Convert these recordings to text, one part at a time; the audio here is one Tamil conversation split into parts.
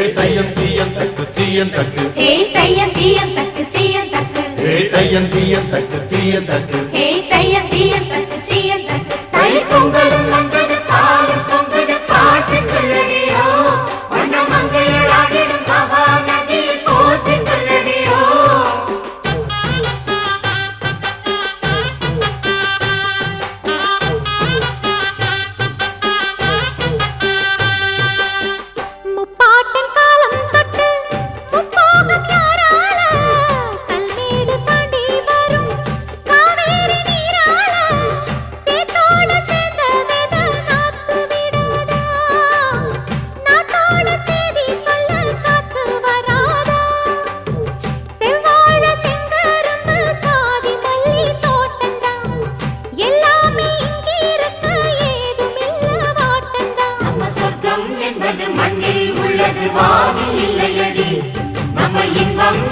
ஏ தையம் தீயம் தக்கு சீயம் தக்கு. ஏ தையம் தீயம் தக்கு சீயம் தக்கு. ஏ தையம் தீயம் தக்கு சீயம் தக்கு. ஏ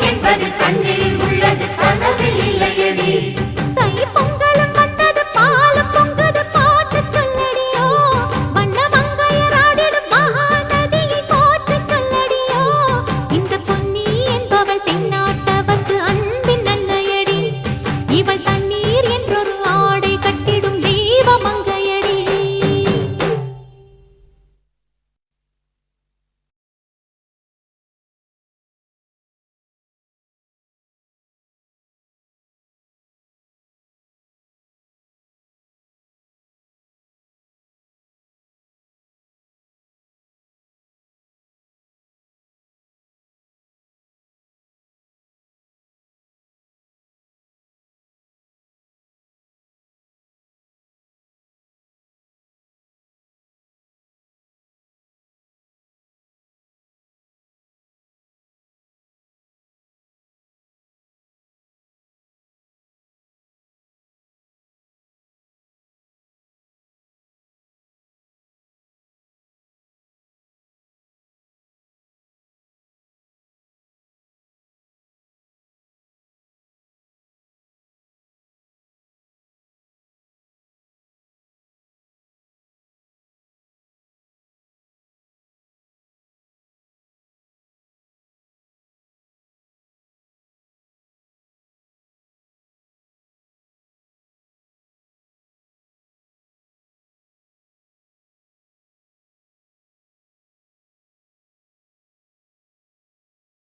என்பது கண்ணில்